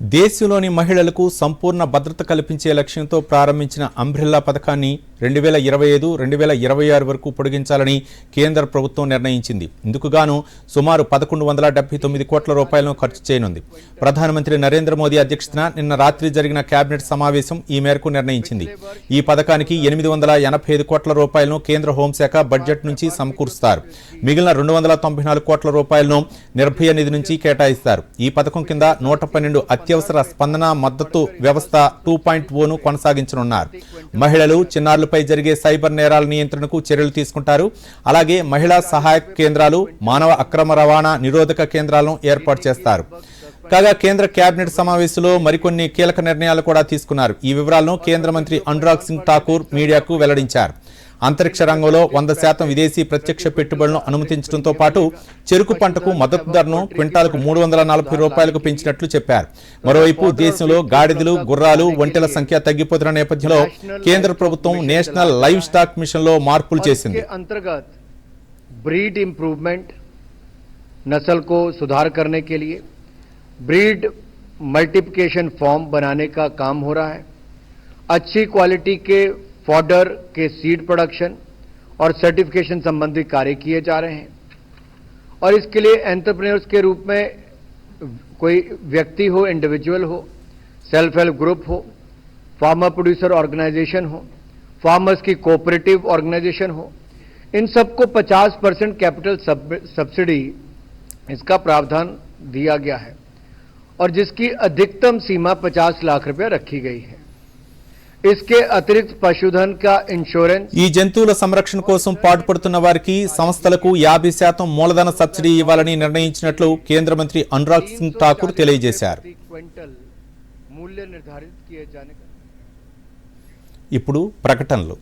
దేశంలోని మహిళలకు సంపూర్ణ భద్రత కల్పించే లక్ష్యంతో ప్రారంభించిన అంబ్రెల్లా పథకాన్ని రెండు వేల ఇరవై ఐదు రెండు వేల ఇరవై ఆరు వరకు పొడిగించాలని కేంద్ర ప్రభుత్వం నిర్ణయించింది. ఇందుకుగాను సుమారు పదకొండు వందల డెబ్బై తొమ్మిది కోట్ల రూపాయలను ఖర్చు చేయనుంది. ప్రధానమంత్రి నరేంద్ర మోదీ అధ్యక్షతన నిన్న రాత్రి జరిగిన కేబినెట్ సమావేశం ఈ మేరకు నిర్ణయించింది. ఈ పథకానికి ఎనిమిది వందల ఎనభై ఐదు కోట్ల రూపాయలను కేంద్ర హోంశాఖ బడ్జెట్ నుంచి సమకూరుస్తారు. మిగిలిన రెండు వందల తొంభై నాలుగు కోట్ల రూపాయలను నిర్భయ నిధి నుంచి కేటాయిస్తారు. ఈ పథకం కింద నూట పన్నెండు అత్యవసర స్పందన మద్దతు వ్యవస్థ టూ పాయింట్ ఓను కొనసాగించనున్నారు. మహిళలు చిన్నారులు చిన్నారులపై జరిగే సైబర్ నేరాల నియంత్రణకు చర్యలు తీసుకుంటారు. అలాగే మహిళా సహాయక కేంద్రాలు మానవ అక్రమ రవాణా నిరోధక కేంద్రాలను ఏర్పాటు చేస్తారు. కాగా కేంద్ర కేబినెట్ సమావేశంలో మరికొన్ని కీలక నిర్ణయాలు కూడా తీసుకున్నారు. ఈ వివరాలను కేంద్ర మంత్రి అనురాగ్ సింగ్ ఠాకూర్ మీడియాకు వెల్లడించారు. అంతరిక్ష రంగంలో వంద శాతం విదేశీ ప్రత్యక్ష పెట్టుబడులను అనుమతించడంతో పాటు చెరుకు పంటకు మద్దతు ధరను క్వింటాలకు మూడు వందల నలభై రూపాయలకు పెంచినట్లు చెప్పారు. మరోవైపు దేశంలో గాడిదలు గుర్రాలు ఒంటెల సంఖ్య తగ్గిపోతున్న నేపథ్యంలో కేంద్ర ప్రభుత్వం నేషనల్ లైవ్ స్టాక్ మిషన్లో మార్పులు చేసింది. బ్రీడ్ ఇంప్రూవ్మెంట్ నసల్ కో సుధార్ కర్నే కే ब्रीड मल्टीप्लिकेशन फॉर्म बनाने का काम हो रहा है। अच्छी क्वालिटी के फॉडर के सीड प्रोडक्शन और सर्टिफिकेशन संबंधी कार्य किए जा रहे हैं। और इसके लिए एंटरप्रेन्योर्स के रूप में कोई व्यक्ति हो इंडिविजुअल हो सेल्फ हेल्प ग्रुप हो फार्मर प्रोड्यूसर ऑर्गेनाइजेशन हो फार्मर्स की कोऑपरेटिव ऑर्गेनाइजेशन हो, इन सबको 50 परसेंट कैपिटल सब्सिडी इसका प्रावधान दिया गया है। और जिसकी अधिकतम सीमा 50 लाख रुपए रखी गई है इसके अतिरिक्त पशुधन का इंश्योरेंस ఈ జంతువుల సంరక్షణ కోసం పాటుపడుతున్న వారికి సంస్థలకు యాభై శాతం మూలధన సబ్సిడీ ఇవ్వాలని నిర్ణయించినట్లు కేంద్ర మంత్రి అనురాగ్ సింగ్ ఠాకూర్ తెలియజేశారు प्रति क्विंटल मूल्य निर्धारित किए जाने का ఇప్పుడు ప్రకటనలు